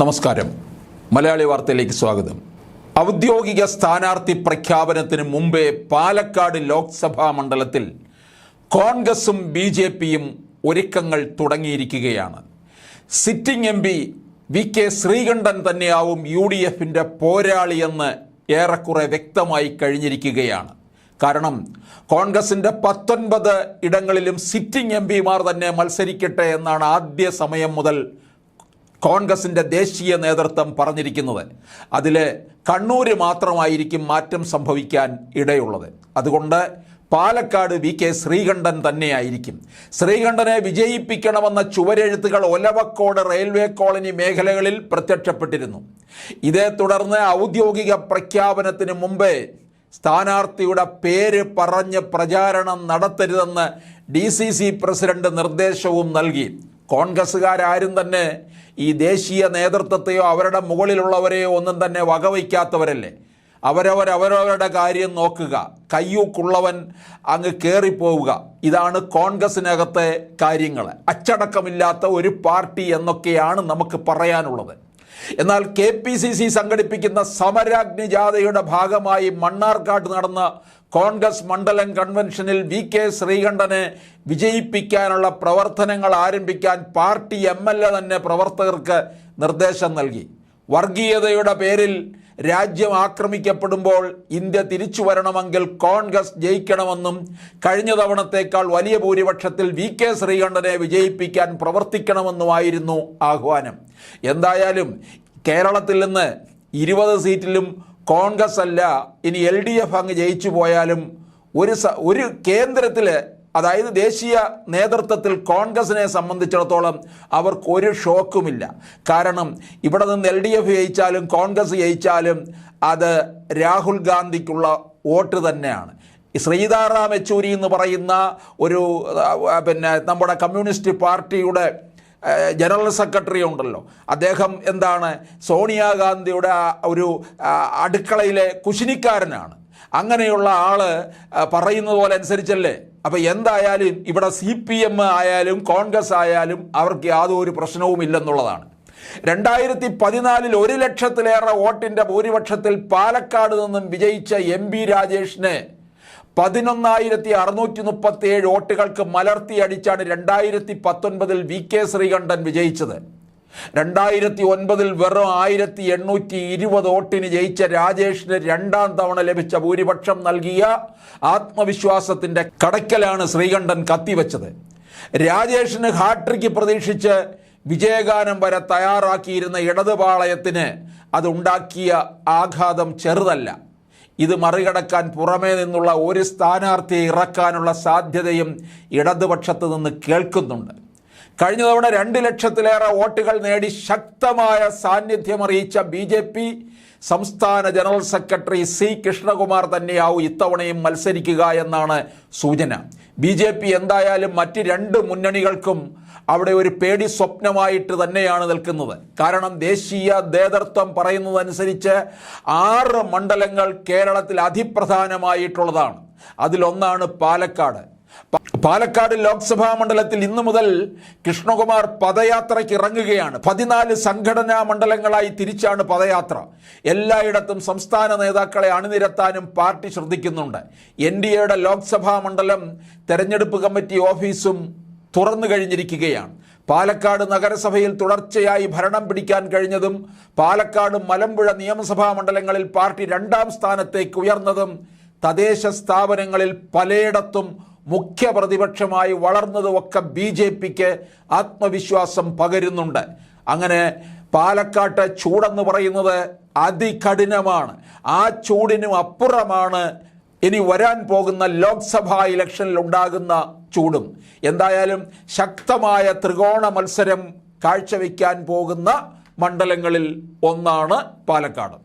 നമസ്കാരം. മലയാളി വാർത്തയിലേക്ക് സ്വാഗതം. ഔദ്യോഗിക സ്ഥാനാർത്ഥി പ്രഖ്യാപനത്തിന് മുമ്പേ പാലക്കാട് ലോക്സഭാ മണ്ഡലത്തിൽ കോൺഗ്രസും ബി ജെ പിയും ഒരുക്കങ്ങൾ തുടങ്ങിയിരിക്കുകയാണ്. Sitting M P V K Sreekandan തന്നെയാവും യു ഡി എഫിന്റെ പോരാളിയെന്ന് ഏറെക്കുറെ വ്യക്തമായി കഴിഞ്ഞിരിക്കുകയാണ്. കാരണം കോൺഗ്രസിന്റെ പത്തൊൻപത് ഇടങ്ങളിലും സിറ്റിംഗ് എം പിമാർ തന്നെ മത്സരിക്കട്ടെ എന്നാണ് ആദ്യ സമയം മുതൽ കോൺഗ്രസിന്റെ ദേശീയ നേതൃത്വം പറഞ്ഞിരിക്കുന്നത് അതിൽ കണ്ണൂർ മാത്രമായിരിക്കും മാറ്റം സംഭവിക്കാൻ ഇടയുള്ളത്. അതുകൊണ്ട് പാലക്കാട് വി കെ ശ്രീകണ്ഠൻ തന്നെയായിരിക്കും. ശ്രീകണ്ഠനെ വിജയിപ്പിക്കണമെന്ന ചുവരെഴുത്തുകൾ ഒലവക്കോട് റെയിൽവേ കോളനി മേഖലകളിൽ പ്രത്യക്ഷപ്പെട്ടിരുന്നു. ഇതേ തുടർന്ന് ഔദ്യോഗിക പ്രഖ്യാപനത്തിന് മുമ്പേ സ്ഥാനാർത്ഥിയുടെ പേര് പറഞ്ഞ് പ്രചാരണം നടത്തരുതെന്ന് ഡി സി സി പ്രസിഡന്റ് നിർദ്ദേശവും നൽകി. കോൺഗ്രസ്സുകാരും തന്നെ ഈ ദേശീയ നേതൃത്വത്തെയോ അവരുടെ മുകളിലുള്ളവരെയോ ഒന്നും തന്നെ വകവയ്ക്കാത്തവരല്ലേ? അവരവർ അവരവരുടെ കാര്യം നോക്കുക. കയ്യൂക്കുള്ളവൻ അങ്ങ് കയറിപ്പോവുക ഇതാണ് കോൺഗ്രസിനകത്തെ കാര്യങ്ങൾ അച്ചടക്കമില്ലാത്ത ഒരു പാർട്ടി എന്നൊക്കെയാണ് നമുക്ക് പറയാനുള്ളത്. എന്നാൽ കെ പി സി സി സംഘടിപ്പിക്കുന്ന സമരാഗ്നി ജാഥയുടെ ഭാഗമായി മണ്ണാർക്കാട്ട് നടന്ന കോൺഗ്രസ് മണ്ഡലം കൺവെൻഷനിൽ വി കെ ശ്രീകണ്ഠനെ വിജയിപ്പിക്കാനുള്ള പ്രവർത്തനങ്ങൾ ആരംഭിക്കാൻ പാർട്ടി എം എൽ എ തന്നെ പ്രവർത്തകർക്ക് നിർദ്ദേശം നൽകി. വർഗീയതയുടെ പേരിൽ രാജ്യം ആക്രമിക്കപ്പെടുമ്പോൾ ഇന്ത്യ തിരിച്ചു വരണമെങ്കിൽ കോൺഗ്രസ് ജയിക്കണമെന്നും കഴിഞ്ഞ തവണത്തേക്കാൾ വലിയ ഭൂരിപക്ഷത്തിൽ വി കെ ശ്രീകണ്ഠനെ വിജയിപ്പിക്കാൻ പ്രവർത്തിക്കണമെന്നുമായിരുന്നു ആഹ്വാനം. എന്തായാലും കേരളത്തിൽ നിന്ന് ഇരുപത് സീറ്റിലും കോൺഗ്രസ് അല്ല ഇനി എൽ ഡി എഫ് അങ്ങ് ജയിച്ചു പോയാലും ഒരു ഒരു കേന്ദ്രത്തിൽ അതായത് ദേശീയ നേതൃത്വത്തിൽ കോൺഗ്രസിനെ സംബന്ധിച്ചിടത്തോളം അവർക്ക് ഒരു ഷോക്കുമില്ല. കാരണം ഇവിടെ നിന്ന് എൽ ഡി എഫ് ജയിച്ചാലും കോൺഗ്രസ് ജയിച്ചാലും അത് രാഹുൽ ഗാന്ധിക്കുള്ള വോട്ട് തന്നെയാണ്. ശ്രീതാറാം യെച്ചൂരി എന്ന് പറയുന്ന ഒരു പിന്നെ നമ്മുടെ കമ്മ്യൂണിസ്റ്റ് പാർട്ടിയുടെ ജനറൽ സെക്രട്ടറി ഉണ്ടല്ലോ. അദ്ദേഹം എന്താണ് സോണിയാഗാന്ധിയുടെ ഒരു അടുക്കളയിലെ കുശിനിക്കാരനാണ്. അങ്ങനെയുള്ള ആൾ പറയുന്നത് പോലെ അനുസരിച്ചല്ലേ? അപ്പം എന്തായാലും ഇവിടെ സി പി എം ആയാലും കോൺഗ്രസ് ആയാലും അവർക്ക് യാതൊരു പ്രശ്നവും ഇല്ലെന്നുള്ളതാണ്. രണ്ടായിരത്തി പതിനാലിൽ ഒരു ലക്ഷത്തിലേറെ വോട്ടിന്റെ ഭൂരിപക്ഷത്തിൽ പാലക്കാട് നിന്നും വിജയിച്ച എം ബി രാജേഷിനെ പതിനൊന്നായിരത്തി അറുന്നൂറ്റി മുപ്പത്തി ഏഴ് വോട്ടുകൾക്ക് മലർത്തി അടിച്ചാണ് രണ്ടായിരത്തി പത്തൊൻപതിൽ വി കെ ശ്രീകണ്ഠൻ വിജയിച്ചത്. രണ്ടായിരത്തി ഒൻപതിൽ വെറും ആയിരത്തി എണ്ണൂറ്റി ഇരുപത് വോട്ടിന് ജയിച്ച രാജേഷിന് രണ്ടാം തവണ ലഭിച്ച ഭൂരിപക്ഷം നൽകിയ ആത്മവിശ്വാസത്തിന്റെ കടക്കലാണ് ശ്രീകണ്ഠൻ കത്തിവെച്ചത്. രാജേഷിന് ഹാട്രിക്ക് പ്രതീക്ഷിച്ച് വിജയഗാനം വരെ തയ്യാറാക്കിയിരുന്ന ഇടതുപാളയത്തിന് അതുണ്ടാക്കിയ ആഘാതം ചെറുതല്ല. ഇത് മറികടക്കാൻ പുറമേ നിന്നുള്ള ഒരു സ്ഥാനാർത്ഥിയെ ഇറക്കാനുള്ള സാധ്യതയും ഇടതുപക്ഷത്ത് നിന്ന് കേൾക്കുന്നുണ്ട്. കഴിഞ്ഞ തവണ രണ്ട് ലക്ഷത്തിലേറെ വോട്ടുകൾ നേടി ശക്തമായ സാന്നിധ്യം അറിയിച്ച ബി ജെ പി സംസ്ഥാന ജനറൽ സെക്രട്ടറി സി കൃഷ്ണകുമാർ തന്നെയാവും ഇത്തവണയും മത്സരിക്കുക എന്നാണ് സൂചന. ബി ജെ പി എന്തായാലും മറ്റ് രണ്ട് മുന്നണികൾക്കും അവിടെ ഒരു പേടി സ്വപ്നമായിട്ട് തന്നെയാണ് നിൽക്കുന്നത്. കാരണം ദേശീയ നേതൃത്വം പറയുന്നതനുസരിച്ച് ആറ് മണ്ഡലങ്ങൾ കേരളത്തിൽ അതിപ്രധാനമായിട്ടുള്ളതാണ്. അതിലൊന്നാണ് പാലക്കാട്. പാലക്കാട് ലോക്സഭാ മണ്ഡലത്തിൽ ഇന്നു മുതൽ കൃഷ്ണകുമാർ പദയാത്രയ്ക്ക് ഇറങ്ങുകയാണ്. പതിനാല് സംഘടനാ മണ്ഡലങ്ങളായി തിരിച്ചാണ് പദയാത്ര. എല്ലായിടത്തും സംസ്ഥാന നേതാക്കളെ അണിനിരത്താനും പാർട്ടി ശ്രദ്ധിക്കുന്നുണ്ട്. എൻ ഡി എയുടെ ലോക്സഭാ മണ്ഡലം തെരഞ്ഞെടുപ്പ് കമ്മിറ്റി ഓഫീസും തുറന്നു കഴിഞ്ഞിരിക്കുകയാണ്. പാലക്കാട് നഗരസഭയിൽ തുടർച്ചയായി ഭരണം പിടിക്കാൻ കഴിഞ്ഞതും പാലക്കാട് മലമ്പുഴ നിയമസഭാ മണ്ഡലങ്ങളിൽ പാർട്ടി രണ്ടാം സ്ഥാനത്തേക്ക് ഉയർന്നതും തദ്ദേശ സ്ഥാപനങ്ങളിൽ പലയിടത്തും മുഖ്യ പ്രതിപക്ഷമായി വളർന്നതുമൊക്കെ ബി ജെ പിക്ക് ആത്മവിശ്വാസം പകരുന്നുണ്ട്. അങ്ങനെ പാലക്കാട്ട് ചൂടെന്ന് പറയുന്നത് അതികഠിനമാണ്. ആ ചൂടിനും അപ്പുറമാണ് ഇനി വരാൻ പോകുന്ന ലോക്സഭാ ഇലക്ഷനിൽ ഉണ്ടാകുന്ന ചൂടും. എന്തായാലും ശക്തമായ ത്രികോണ മത്സരം കാഴ്ചവെക്കാൻ പോകുന്ന മണ്ഡലങ്ങളിൽ ഒന്നാണ് പാലക്കാട്.